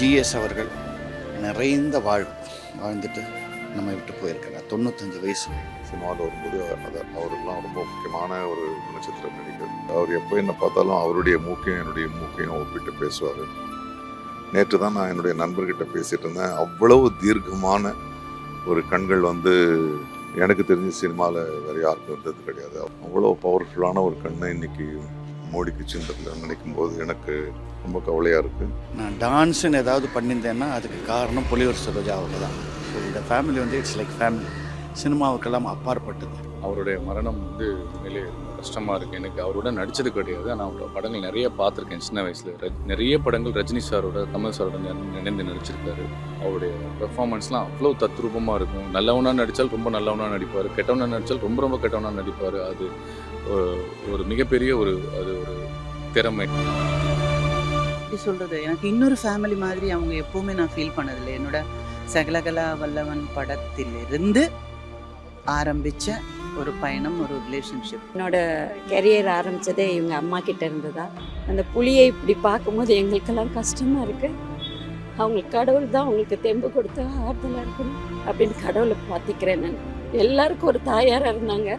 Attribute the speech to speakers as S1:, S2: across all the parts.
S1: GS அவர்கள் நிறைந்த வாழ்வு வாழ்ந்துட்டு நம்ம விட்டு போயிருக்கிறார். தொண்ணூத்தஞ்சு வயசு.
S2: சினிமாவில் வரும்போது அது அவரெல்லாம் ரொம்ப முக்கியமான ஒரு நட்சத்திர நடிகர் அவர் எப்போ என்ன பார்த்தாலும் அவருடைய மூக்கையும் என்னுடைய மூக்கையும் ஒப்பிட்டு பேசுவார். நேற்று தான் நான் என்னுடைய நண்பர்கிட்ட பேசிட்டு இருந்தேன். அவ்வளவு தீர்க்கமான ஒரு கண்கள் வந்து எனக்கு தெரிஞ்ச சினிமாவில் வேறு யாருக்கும் இருந்தது கிடையாது. அவ்வளோ பவர்ஃபுல்லான ஒரு கண்ணை இன்னைக்கு மூடிக்குச்சுன்றதுல நினைக்கும் போது எனக்கு ரொம்ப கவலையாக இருக்குது
S1: நான் டான்ஸுன்னு ஏதாவது பண்ணியிருந்தேன்னா அதுக்கு காரணம் புலியூர் சரோஜா அவங்க தான். ஸோ இந்த ஃபேமிலி வந்து இட்ஸ் லைக் ஃபேமிலி சினிமாவுக்கெல்லாம் அப்பாற்பட்டது.
S3: அவருடைய மரணம் வந்து உண்மையிலே கஷ்டமாக இருக்குது எனக்கு அவரோட நடித்தது கிடையாது. ஆனால் அவரோட படங்கள் நிறைய பார்த்துருக்கேன். சின்ன வயசில். நிறைய படங்கள் ரஜினி சாரோட கமல் சாரோட நினைந்து நடிச்சிருக்காரு. அவருடைய பெர்ஃபார்மன்ஸ்லாம் அவ்வளோ தத்ரூபமாக இருக்கும். நல்லவனாக நடித்தால் ரொம்ப நல்லவனாக நடிப்பார். கெட்டவனாக நடித்தால் ரொம்ப ரொம்ப கெட்டவனாக நடிப்பார். அது ஒரு- ஒரு மிகப்பெரிய ஒரு அது ஒரு திறமை.
S4: எப்படி சொல்கிறது எனக்கு இன்னொரு ஃபேமிலி மாதிரி அவங்க எப்போவுமே நான் ஃபீல் பண்ணதில்லை. என்னோட சகலகலா வல்லவன் படத்திலிருந்து ஆரம்பித்த ஒரு பயணம் ஒரு ரிலேஷன்ஷிப்
S5: என்னோட கெரியர் ஆரம்பித்ததே இவங்க அம்மா கிட்ட இருந்து தான் அந்த புளியை இப்படி பார்க்கும்போது எங்களுக்கெல்லாம் கஷ்டமாக இருக்குது அவங்களுக்கு கடவுள் தான் அவங்களுக்கு தெம்பு கொடுத்து ஆறுதலாக இருக்கணும் அப்படின்னு கடவுளை பார்த்திக்கிறேன் நான். எல்லாருக்கும் ஒரு தாயாராக இருந்தாங்க.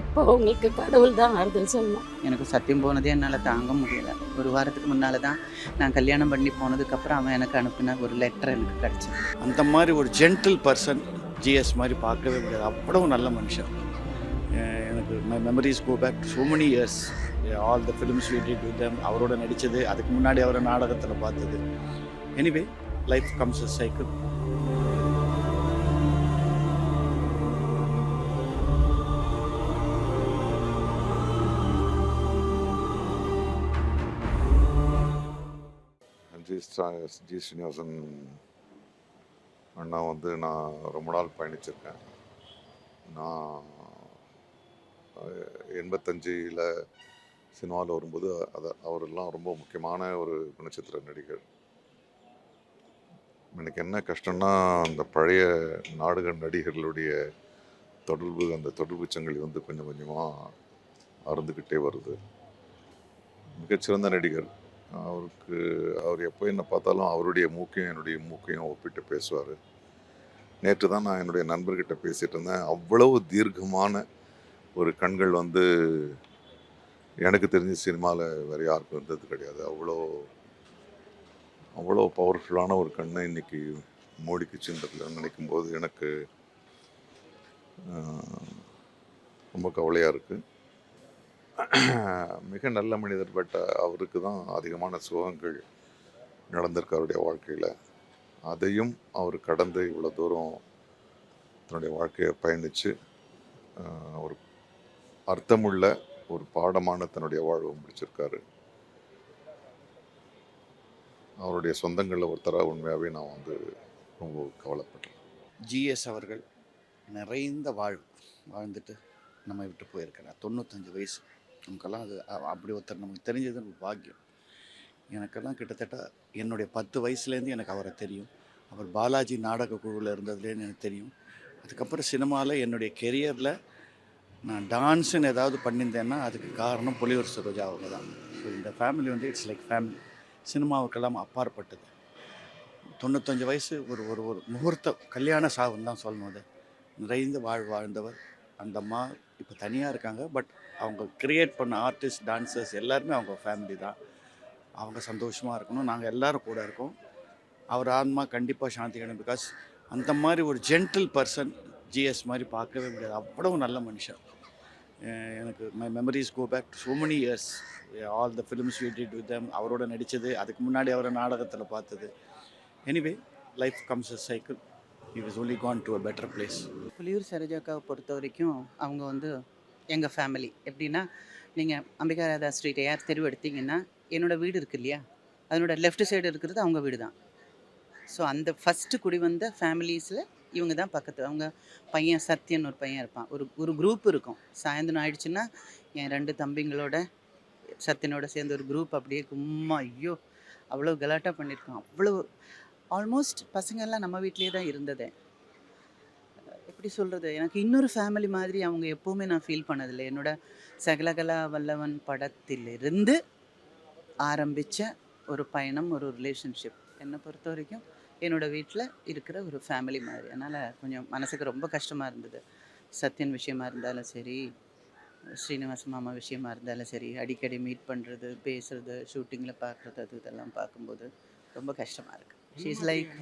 S5: இப்போ அவங்களுக்கு கடவுள் தான் ஆறுதல் சொல்லணும்.
S4: எனக்கு சத்தியம் போனதே என்னால் தாங்க முடியல. ஒரு வாரத்துக்கு முன்னால் தான் நான் கல்யாணம் பண்ணி போனதுக்கப்புறம் அவன் எனக்கு அனுப்பின ஒரு லெட்டர் எனக்கு கிடச்சிது.
S1: அந்த மாதிரி ஒரு ஜென்டில் பர்சன் ஜிஎஸ் மாதிரி பார்க்கவே முடியாது. அவ்வளவு நல்ல மனுஷன். My memories go back so many years all the films we did with அவரோட நடித்தது அதுக்கு முன்னாடி அவரை நாடகத்தில் பார்த்தது. Anyway life comes a cycle
S2: G Srinivasan அண்ணா வந்து நான் ரொம்ப நாள் பயணிச்சிருக்கேன். நான் எண்பத்தஞ்சில் சினிமாவில் வரும்போது அதை அவரெல்லாம் ரொம்ப முக்கியமான ஒரு குணச்சித்திர நடிகர். எனக்கு என்ன கஷ்டம்னா அந்த பழைய நாடக நடிகர்களுடைய தொடர்பு அந்த தொடர்பு சங்கிலி வந்து கொஞ்சம் கொஞ்சமாக அறந்துக்கிட்டே வருது. மிகச்சிறந்த நடிகர். அவருக்கு அவர் எப்போ என்ன பார்த்தாலும் அவருடைய மூக்கையும் என்னுடைய மூக்கையும் ஒப்பிட்டு பேசுவார். நேற்று தான் நான் என்னுடைய நண்பர்கிட்ட பேசிகிட்டு இருந்தேன். அவ்வளவு தீர்க்கமான ஒரு கண்கள் வந்து எனக்கு தெரிஞ்ச சினிமாவில் வேறு யாருக்கும் இருந்தது கிடையாது. அவ்வளோ அவ்வளோ பவர்ஃபுல்லான ஒரு கண்ணை இன்றைக்கி மூடிக்குச்சுன்றதுல நினைக்கும் போது எனக்கு ரொம்ப கவலையாக இருக்குது மிக நல்ல மனிதர் பட் அவருக்கு தான் அதிகமான சுகங்கள் நடந்திருக்கு அவருடைய வாழ்க்கையில். அதையும் அவர் கடந்து இவ்வளோ தூரம் தன்னுடைய வாழ்க்கையை பயணித்து ஒரு அர்த்தமுள்ள ஒரு பாடமான தன்னுடைய வாழ்வை முடிச்சிருக்காரு. அவருடைய சொந்தங்களில் ஒருத்தராக உண்மையாகவே நான் வந்து ரொம்ப கவலைப்பட்டேன்
S1: ஜிஎஸ் அவர்கள் நிறைந்த வாழ்வு வாழ்ந்துட்டு நம்ம விட்டு போயிருக்கிறார். தொண்ணூத்தஞ்சு வயசு. நமக்கெல்லாம் அது அப்படி ஒருத்தர் நமக்கு தெரிஞ்சது ஒரு பாக்கியம். எனக்கெல்லாம் கிட்டத்தட்ட என்னுடைய பத்து வயசுலேருந்து எனக்கு அவரை தெரியும். அவர் பாலாஜி நாடக குழுவில் இருந்ததுலேருந்து எனக்கு தெரியும். அதுக்கப்புறம் சினிமாவில் என்னுடைய கெரியரில் நான் டான்ஸுன்னு ஏதாவது பண்ணியிருந்தேன்னா அதுக்கு காரணம் புலியூர் சரோஜா அவங்க தான். ஸோ இந்த ஃபேமிலி வந்து இட்ஸ் லைக் ஃபேமிலி சினிமாவுக்கெல்லாம் அப்பாற்பட்டது. தொண்ணூத்தஞ்சு வயசு ஒரு ஒரு ஒரு முகூர்த்த கல்யாண சாவுன்னு தான் சொல்லணும் அது. நிறைந்த வாழ் வாழ்ந்தவர். அந்த அம்மா இப்போ தனியாக இருக்காங்க பட் அவங்க கிரியேட் பண்ண ஆர்டிஸ்ட் டான்சர்ஸ் எல்லாருமே அவங்க ஃபேமிலி தான். அவங்க சந்தோஷமாக இருக்கணும். நாங்கள் எல்லோரும் கூட இருக்கோம். அவர் ஆன்மா கண்டிப்பாக சாந்தி கிடைக்கும் பிகாஸ் அந்த மாதிரி ஒரு ஜென்டில் பர்சன் ஜிஎஸ் மாதிரி பார்க்கவே முடியாது. அவ்வளவு நல்ல மனுஷன். எனக்கு my memories go back to so many years all the films we did with them அவரோட நடித்தது அதுக்கு முன்னாடி அவரை நாடகத்தில் பார்த்தது. Anyway life comes a cycle it is only gone to a better place
S4: Puliyur சரோஜாக்காவை பொறுத்த வரைக்கும் அவங்க வந்து எங்கள் ஃபேமிலி எப்படின்னா நீங்கள் அம்பிகா ராதா ஸ்ட்ரீட் யார் தெருவு எடுத்தீங்கன்னா என்னோடய வீடு இருக்கு இல்லையா? அதனோட லெஃப்ட் சைடு இருக்கிறது அவங்க வீடு தான் ஸோ அந்த ஃபஸ்ட்டு குடி வந்த ஃபேமிலிஸில் இவங்க தான் பக்கத்து அவங்க பையன் சத்யன் ஒரு பையன் இருப்பான். ஒரு ஒரு குரூப் இருக்கும். சாயந்தரம் ஆயிடுச்சுன்னா என் ரெண்டு தம்பிங்களோட சத்யனோட சேர்ந்து ஒரு குரூப் அப்படியே கும்மா ஐயோ அவ்வளோ கலாட்டா பண்ணியிருக்கோம் அவ்வளோ ஆல்மோஸ்ட் பசங்கள்லாம் நம்ம வீட்லேயே தான் இருந்ததே. எப்படி சொல்கிறது எனக்கு இன்னொரு ஃபேமிலி மாதிரி அவங்க எப்போவுமே நான் ஃபீல் பண்ணதில்லை. என்னோட சகலகலா வல்லவன் படத்திலிருந்து ஆரம்பித்த ஒரு பயணம் ஒரு ரிலேஷன்ஷிப் என்னை பொறுத்த வரைக்கும் என்னோட வீட்டில் இருக்கிற ஒரு ஃபேமிலி மாதிரி. அதனால் கொஞ்சம் மனசுக்கு ரொம்ப கஷ்டமாக இருந்தது. சத்யன் விஷயமா இருந்தாலும் சரி ஸ்ரீனிவாச மாமா விஷயமா இருந்தாலும் சரி அடிக்கடி மீட் பண்ணுறது பேசுறது ஷூட்டிங்கில் பார்க்குறது அது இதெல்லாம் பார்க்கும்போது ரொம்ப கஷ்டமாக இருக்குது ஷீஸ் லைக்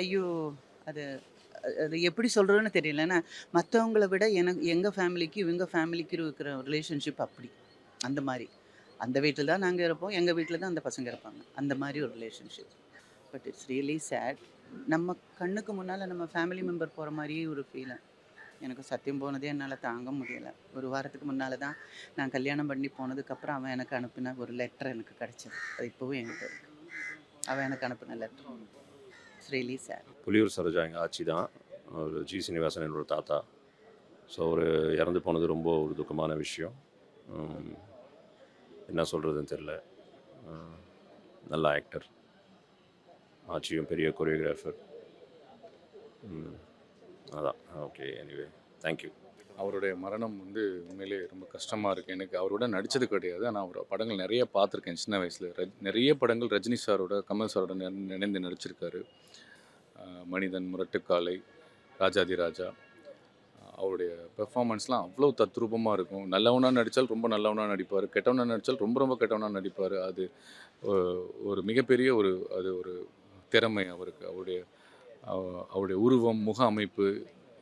S4: ஐயோ அது அது எப்படி சொல்கிறதுன்னு தெரியல. ஏன்னா மற்றவங்கள விட எனக்கு எங்கள் ஃபேமிலிக்கு இவங்க ஃபேமிலிக்கு இருக்கிற ரிலேஷன்ஷிப் அப்படி. அந்த மாதிரி. அந்த வீட்டில் தான் நாங்கள் இருப்போம். எங்கள் வீட்டில் தான் அந்த பசங்க இருப்பாங்க. அந்த மாதிரி ஒரு relationship but it's really sad நம்ம கண்ணுக்கு முன்னால் நம்ம ஃபேமிலி மெம்பர் போகிற மாதிரியே ஒரு ஃபீலை எனக்கு சத்தியம் போனதே என்னால் தாங்க முடியலை. ஒரு வாரத்துக்கு முன்னால் தான் நான் கல்யாணம் பண்ணி போனதுக்கப்புறம் அவன் எனக்கு அனுப்பின ஒரு லெட்டர் எனக்கு கிடச்சிது. அது இப்போவும் என்கிட்ட இருக்கு. அவன் எனக்கு அனுப்பின letter it's really sad
S6: Puliyur Saroja எங்கள் ஆட்சி தான். ஒரு ஜி சீனிவாசன் என்னோட தாத்தா. ஸோ அவர் இறந்து போனது ரொம்ப ஒரு துக்கமான விஷயம். என்ன சொல்கிறதுன்னு தெரில நல்ல ஆக்டர் ஆட்சியும் பெரிய கொரியோகிராஃபர் அதான். ஓகே எனிவே தேங்க்யூ
S3: அவருடைய மரணம் வந்து உண்மையிலே ரொம்ப கஷ்டமாக இருக்குது எனக்கு அவரோட நடித்தது கிடையாது. ஆனால் அவர் படங்கள் நிறைய பார்த்துருக்கேன் சின்ன வயசில். ரஜ் நிறைய படங்கள் ரஜினி சாரோட கமல் சாரோட நினைந்து நடிச்சிருக்காரு. மனிதன் முரட்டுக்காலை ராஜாதி ராஜா. அவருடைய பெர்ஃபார்மன்ஸ்லாம் அவ்வளோ தத்ரூபமாக இருக்கும். நல்லவனாக நடித்தால் ரொம்ப நல்லவனாக நடிப்பார். கெட்டவனாக நடித்தால் ரொம்ப ரொம்ப கெட்டவனாக நடிப்பார். அது ஒரு மிகப்பெரிய ஒரு அது ஒரு திறமை அவருக்கு அவருடைய அவருடைய உருவம் முக அமைப்பு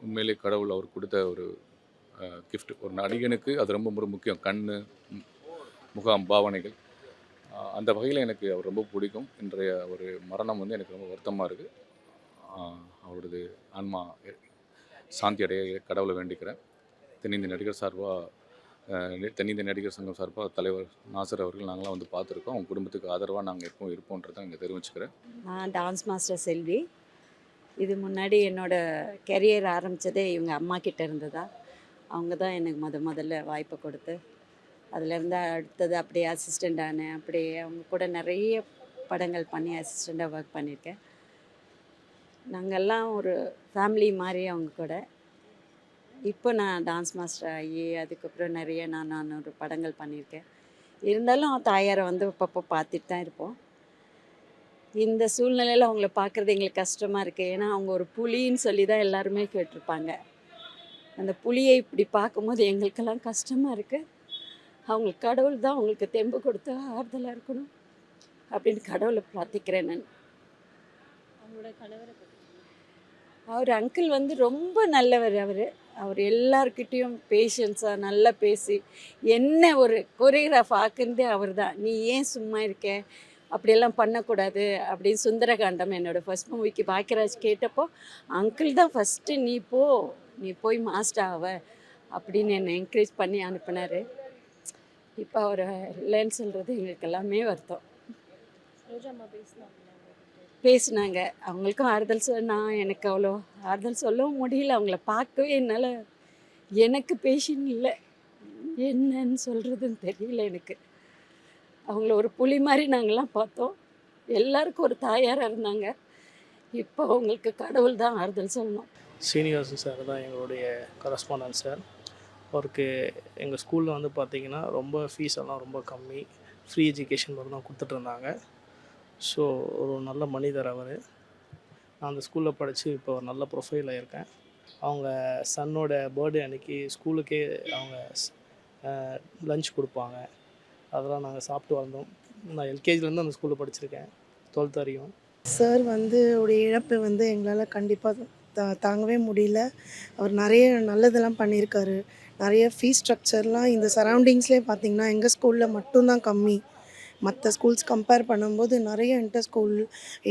S3: உண்மையிலே கடவுள் அவர் கொடுத்த ஒரு கிஃப்ட் ஒரு நடிகனுக்கு அது ரொம்ப ரொம்ப முக்கியம். கண் முகாம் பாவனைகள். அந்த வகையில் எனக்கு அவர் ரொம்ப பிடிக்கும். இன்றைய ஒரு மரணம் வந்து எனக்கு ரொம்ப வருத்தமாக இருக்குது அவரது ஆன்மா சாந்தி அடைய கடவுளை வேண்டிக்கிறேன். தென்னிந்திய நடிகர் சார்பாக தென்னிந்திய நடிகர் சங்கம் சார்பாக தலைவர் நாசர் அவர்கள் நாங்களாம் வந்து பார்த்துருக்கோம். அவங்க குடும்பத்துக்கு ஆதரவாக நாங்கள் எப்பவும் இருப்போன்றதை இங்கே தெரிவிச்சுக்கிறேன்.
S5: நான் டான்ஸ் மாஸ்டர் செல்வி. இது முன்னாடி என்னோட கெரியர் ஆரம்பித்ததே இவங்க அம்மா கிட்ட இருந்ததா அவங்க தான் எனக்கு முத முதல்ல வாய்ப்பை கொடுத்து அதுலேருந்து அடுத்தது அப்படியே அசிஸ்டண்ட் ஆனேன். அப்படியே அவங்க கூட நிறைய படங்கள் பண்ணி அசிஸ்டண்ட்டாக ஒர்க் பண்ணியிருக்கேன். நாங்கள்லாம் ஒரு ஃபேமிலி மாதிரி அவங்க கூட இப்போ நான் டான்ஸ் மாஸ்டர் ஆகி அதுக்கப்புறம் நிறைய நான் நான் ஒரு படங்கள் பண்ணியிருக்கேன். இருந்தாலும் தாயாரை வந்து அப்பப்போ பார்த்துட்டு தான் இருப்போம். இந்த சூழ்நிலையில் அவங்கள பார்க்குறது எங்களுக்கு கஷ்டமாக இருக்குது ஏன்னா அவங்க ஒரு புலின்னு சொல்லி தான் எல்லாருமே கேட்டிருப்பாங்க. அந்த புலியை இப்படி பார்க்கும்போது எங்களுக்கெல்லாம் கஷ்டமாக இருக்குது அவங்களுக்கு கடவுள் தான் அவங்களுக்கு தெம்பு கொடுத்து ஆறுதலாக இருக்கணும் அப்படின்னு கடவுளை பிரார்த்திக்கிறேன் நான்.
S7: அவங்களோட கணவரை
S5: அவர் அங்கிள் வந்து ரொம்ப நல்லவர் அவர். அவர் எல்லார்கிட்டேயும் பேஷன்ஸாக நல்லா பேசி என்ன ஒரு கொரியோகிராஃப் ஆக்குந்தே அவர் தான் நீ ஏன் சும்மா இருக்க? அப்படியெல்லாம் பண்ணக்கூடாது. அப்படின்னு சுந்தரகாண்டம் என்னோடய ஃபஸ்ட் மூவிக்கு பாக்கியராஜ் கேட்டப்போ அங்கிள் தான் ஃபஸ்ட்டு நீ போ நீ போய் மாஸ்டர் ஆவ. அப்படின்னு என்னை என்கரேஜ் பண்ணி அனுப்பினார். இப்போ அவர் இல்லைன்னு சொல்கிறது எங்களுக்கு எல்லாமே வருத்தம்.
S7: ரோஜாமா பேசலாம்.
S5: பேசினாங்க. அவங்களுக்கும் ஆறுதல் சொல் நான் எனக்கு அவ்வளோ ஆறுதல் சொல்லவும் முடியல. அவங்கள பார்க்கவே என்னால் எனக்கு பேஷன் இல்லை. என்னன்னு சொல்கிறதுன்னு தெரியல எனக்கு. அவங்கள ஒரு புலி மாதிரி நாங்கள்லாம் பார்த்தோம். எல்லாருக்கும் ஒரு தாயாராக இருந்தாங்க. இப்போ அவங்களுக்கு கடவுள் தான் ஆறுதல் சொல்லணும்.
S8: சீனிவாசன் சார் தான் எங்களுடைய கரஸ்பாண்டன்ட் சார். அவருக்கு எங்கள் ஸ்கூலில் வந்து பார்த்திங்கன்னா ரொம்ப ஃபீஸ் எல்லாம் ரொம்ப கம்மி. ஃப்ரீ எஜுகேஷன் மட்டும் தான் கொடுத்துட்ருந்தாங்க ஸோ ஒரு நல்ல மனிதர் அவர். நான் அந்த ஸ்கூலில் படித்து இப்போ ஒரு நல்ல ப்ரொஃபைலில் இருக்கேன். அவங்க சன்னோட பர்த்டே அன்னைக்கு ஸ்கூலுக்கே அவங்க லஞ்ச் கொடுப்பாங்க. அதெல்லாம் நாங்கள் சாப்பிட்டு வந்தோம் நான் எல்கேஜிலேருந்து அந்த ஸ்கூலில் படிச்சிருக்கேன். டுவெல்த் வரையும்.
S9: சார் வந்து உடைய இழப்பு வந்து எங்களால் கண்டிப்பாக தா தாங்கவே முடியல. அவர் நிறைய நல்லதெல்லாம் பண்ணியிருக்காரு. நிறைய ஃபீஸ் ஸ்ட்ரக்சர்லாம் இந்த சரௌண்டிங்ஸ்லேயே பார்த்தீங்கன்னா எங்கள் ஸ்கூலில் மட்டும்தான் கம்மி. மற்ற ஸ்கூல்ஸ் கம்பேர் பண்ணும்போது நிறைய இன்டர் ஸ்கூல்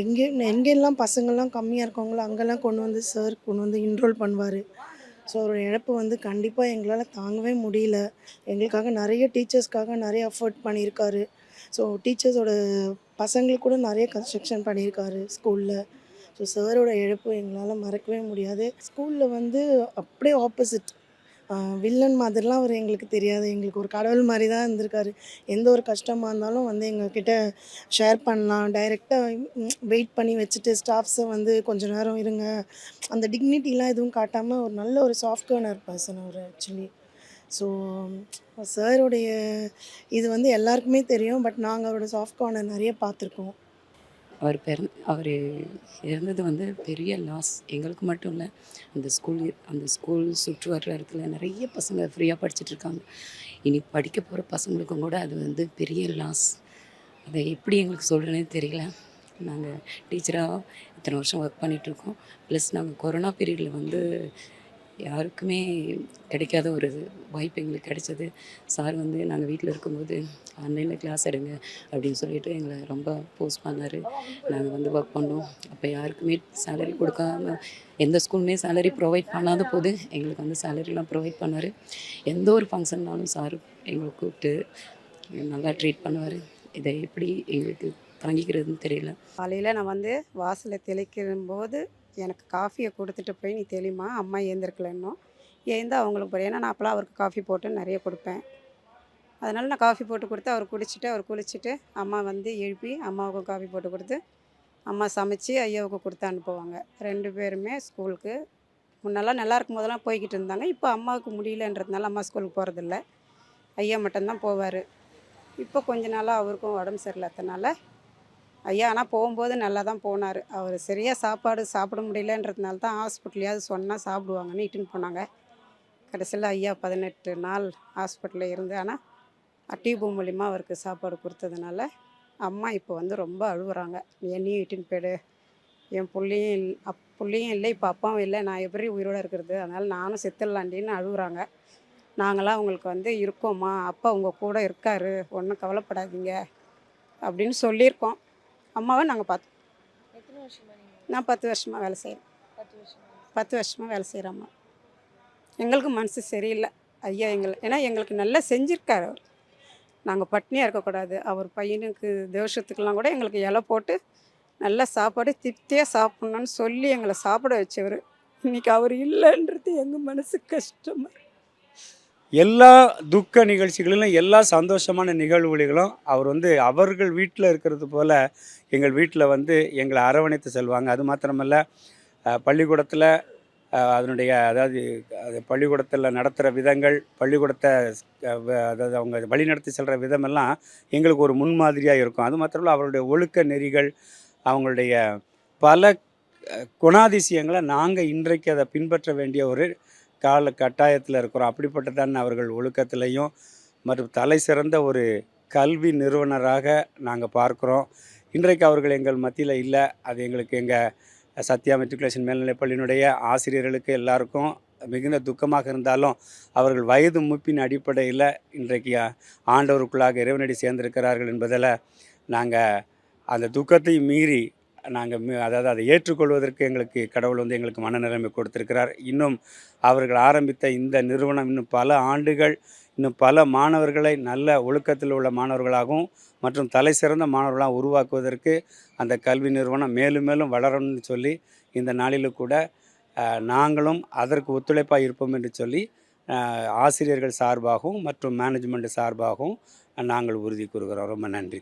S9: எங்கே எங்கெல்லாம் பசங்கள்லாம் கம்மியாக இருக்கவங்களோ அங்கெல்லாம் கொண்டு வந்து சார் கொண்டு வந்து இன்ரோல் பண்ணுவார். ஸோ ஒரு இழப்பு வந்து கண்டிப்பாக எங்களால் தாங்கவே முடியல. எங்களுக்காக நிறைய டீச்சர்ஸ்க்காக நிறைய எஃபர்ட் பண்ணியிருக்காரு. ஸோ டீச்சர்ஸோட பசங்களுக்கு கூட நிறைய கன்ஸ்ட்ரக்ஷன் பண்ணியிருக்காரு ஸ்கூலில் ஸோ சாரோட இழப்பு எங்களால் மறக்கவே முடியாது. ஸ்கூலில் வந்து அப்படியே ஆப்போசிட் வில்லன் மாதிரிலாம் அவர் எங்களுக்கு தெரியாது. எங்களுக்கு ஒரு கடவுள் மாதிரி தான் இருந்திருக்காரு. எந்த ஒரு கஷ்டமாக இருந்தாலும் வந்து எங்ககிட்ட ஷேர் பண்ணலாம். டைரெக்டாக வெயிட் பண்ணி வச்சுட்டு ஸ்டாஃப்ஸை வந்து கொஞ்ச நேரம் இருங்க. அந்த டிக்னிட்டிலாம் எதுவும் காட்டாமல் ஒரு நல்ல ஒரு சாஃப்ட் கார்னர் பர்சன் அவர் ஆக்சுவலி ஸோ சாருடைய இது வந்து எல்லாருக்குமே தெரியும். பட் நாங்கள் அவரோட சாஃப்ட் கார்னர் நிறைய பார்த்துருக்கோம்.
S10: அவர் பிற அவர் இறந்தது வந்து பெரிய லாஸ் எங்களுக்கு மட்டும் இல்லை அந்த ஸ்கூல் அந்த ஸ்கூல் சுற்று இடத்துல நிறைய பசங்க ஃப்ரீயாக படிச்சுட்ருக்காங்க இனி படிக்க போகிற பசங்களுக்கும் கூட அது வந்து பெரிய லாஸ் அதை எப்படி எங்களுக்கு சொல்கிறேனே தெரியல. நாங்கள் டீச்சராக இத்தனை வருஷம் ஒர்க் பண்ணிகிட்ருக்கோம் ப்ளஸ் நாங்கள் கொரோனா பீரியடில் வந்து யாருக்குமே கிடைக்காத ஒரு வாய்ப்பு எங்களுக்கு கிடைச்சது. சார் வந்து நாங்கள் வீட்டில் இருக்கும்போது ஆன்லைனில் கிளாஸ் எடுங்க அப்படின்னு சொல்லிட்டு எங்களை ரொம்ப போஸ்ட் பண்ணார். நாங்கள் வந்து ஒர்க் பண்ணோம். அப்போ யாருக்குமே சேலரி கொடுக்காம எந்த ஸ்கூலுமே சேலரி ப்ரொவைட் பண்ணாத போது எங்களுக்கு வந்து சேலரிலாம் ப்ரொவைட் பண்ணார். எந்த ஒரு ஃபங்க்ஷன்னாலும் சார் எங்களை கூப்பிட்டு நல்லா ட்ரீட் பண்ணுவார். இதை எப்படி எங்களுக்கு தாங்கிக்கிறதுன்னு தெரியல.
S11: காலையில் நான் வந்து வாசலை தெளிக்கும் போது எனக்கு காஃபியை கொடுத்துட்டு போய் நீ தெளிமா அம்மா ஏந்திருக்கல இன்னும் ஏந்தா அவங்களுக்கு போய் ஏன்னா நான் அப்போலாம் அவருக்கு காஃபி போட்டு நிறைய கொடுப்பேன். அதனால் நான் காஃபி போட்டு கொடுத்து அவர் குடிச்சிட்டு அவர் குளிச்சுட்டு அம்மா வந்து எழுப்பி அம்மாவுக்கும் காஃபி போட்டு கொடுத்து அம்மா சமைச்சு ஐயாவுக்கு கொடுத்து அனுப்புவாங்க. ரெண்டு பேருமே ஸ்கூலுக்கு. முன்னெல்லாம் நல்லா இருக்கும் போதெல்லாம் போய்கிட்டு இருந்தாங்க. இப்போ அம்மாவுக்கு முடியலன்றதுனால அம்மா ஸ்கூலுக்கு போகிறதில்ல ஐயா மட்டும்தான் போவார். இப்போ கொஞ்ச நாளாக அவருக்கும் உடம்பு சரியில்லாதனால ஐயா ஆனால் போகும்போது நல்லா தான் போனார். அவர் சரியாக சாப்பாடு சாப்பிட முடியலன்றதுனால தான் ஹாஸ்பிட்டலையாவது சொன்னால் சாப்பிடுவாங்கன்னு இட்டுன்னு போனாங்க. கடைசியில் ஐயா பதினெட்டு நாள் ஹாஸ்பிட்டலில் இருந்து ஆனால் டியூபு மூலிமா அவருக்கு சாப்பாடு கொடுத்ததுனால அம்மா இப்போ வந்து ரொம்ப அழுகுறாங்க என்னையும் இட்டுன்னு போயிடு. என் பிள்ளையும் இல் அப் பிள்ளையும் இல்லை இப்போ அப்பாவும் இல்லை. நான் எப்படி உயிரோடு இருக்கிறது? அதனால் நானும் செத்துடலாண்டின்னு அழுகுறாங்க நாங்களாம் அவங்களுக்கு வந்து இருக்கோம்மா அப்பா உங்கள் கூட இருக்காரு ஒன்றும் கவலைப்படாதீங்க அப்படின்னு சொல்லியிருக்கோம். அம்மாவை நாங்கள் பார்த்தோம் நான் பத்து வருஷமாக வேலை செய்கிறேன்
S7: பத்து வருஷமா
S11: பத்து வருஷமாக வேலை செய்கிறேன் அம்மா. எங்களுக்கு மனசு சரியில்லை. ஐயா எங்களை ஏன்னா எங்களுக்கு நல்லா செஞ்சுருக்காரு அவர். நாங்கள் பட்னியாக இருக்கக்கூடாது. அவர் பையனுக்கு தோஷத்துக்கெல்லாம் கூட எங்களுக்கு இலை போட்டு நல்ல சாப்பாடு திருப்தியாக சாப்பிட்ணுன்னு சொல்லி எங்களை சாப்பிட வச்சவர். இன்னைக்கு அவர் இல்லைன்றது எங்கள் மனசு கஷ்டமாக இருக்கு.
S12: எல்லா துக்க நிகழ்ச்சிகளிலும் எல்லா சந்தோஷமான நிகழ்வுகளிலும் அவர் வந்து அவர்கள் வீட்டில் இருக்கிறது போல் எங்கள் வீட்டில் வந்து எங்களை அரவணைத்து செல்வாங்க. அது மாத்திரமல்ல பள்ளிக்கூடத்தில் அதனுடைய அதாவது அது பள்ளிக்கூடத்தில் நடத்துகிற விதங்கள் பள்ளிக்கூடத்தை அதாவது அவங்க வழிநடத்தி செல்கிற விதமெல்லாம் எங்களுக்கு ஒரு முன்மாதிரியாக இருக்கும். அது மாத்திரமல்ல அவருடைய ஒழுக்க நெறிகள் அவங்களுடைய பல குணாதிசயங்களை நாங்கள் இன்றைக்கு அதை பின்பற்ற வேண்டிய ஒரு கால கட்டாயத்தில் இருக்கிறோம். அப்படிப்பட்டதான் அவர்கள் ஒழுக்கத்திலையும் மற்றும் தலை சிறந்த ஒரு கல்வி நிறுவனராக நாங்கள் பார்க்குறோம். இன்றைக்கு அவர்கள் எங்கள் மத்தியில் இல்லை. அது எங்களுக்கு எங்கள் சத்யா மெட்ரிகுலேஷன் மேல்நிலைப்பள்ளியினுடைய ஆசிரியர்களுக்கு எல்லாருக்கும் மிகுந்த துக்கமாக இருந்தாலும் அவர்கள் வயது மூப்பின் அடிப்படையில் இன்றைக்கு ஆண்டவருக்குள்ளாக இறைவனடி சேர்ந்திருக்கிறார்கள் என்பதில் நாங்கள் அந்த துக்கத்தை மீறி நாங்கள் அதாவது அதை ஏற்றுக்கொள்வதற்கு எங்களுக்கு கடவுள் வந்து எங்களுக்கு மனநிலைமை கொடுத்திருக்கிறார். இன்னும் அவர்கள் ஆரம்பித்த இந்த நிறுவனம் இன்னும் பல ஆண்டுகள் இன்னும் பல மாணவர்களை நல்ல ஒழுக்கத்தில் உள்ள மாணவர்களாகவும் மற்றும் தலை சிறந்த மாணவர்களாக உருவாக்குவதற்கு அந்த கல்வி நிறுவனம் மேலும் மேலும் வளரணும்னு சொல்லி இந்த நாளில் கூட நாங்களும் அதற்கு ஒத்துழைப்பாக இருப்போம் என்று சொல்லி ஆசிரியர்கள் சார்பாகவும் மற்றும் மேனேஜ்மெண்ட் சார்பாகவும் நாங்கள் உறுதி கூறுகிறோம். ரொம்ப நன்றி.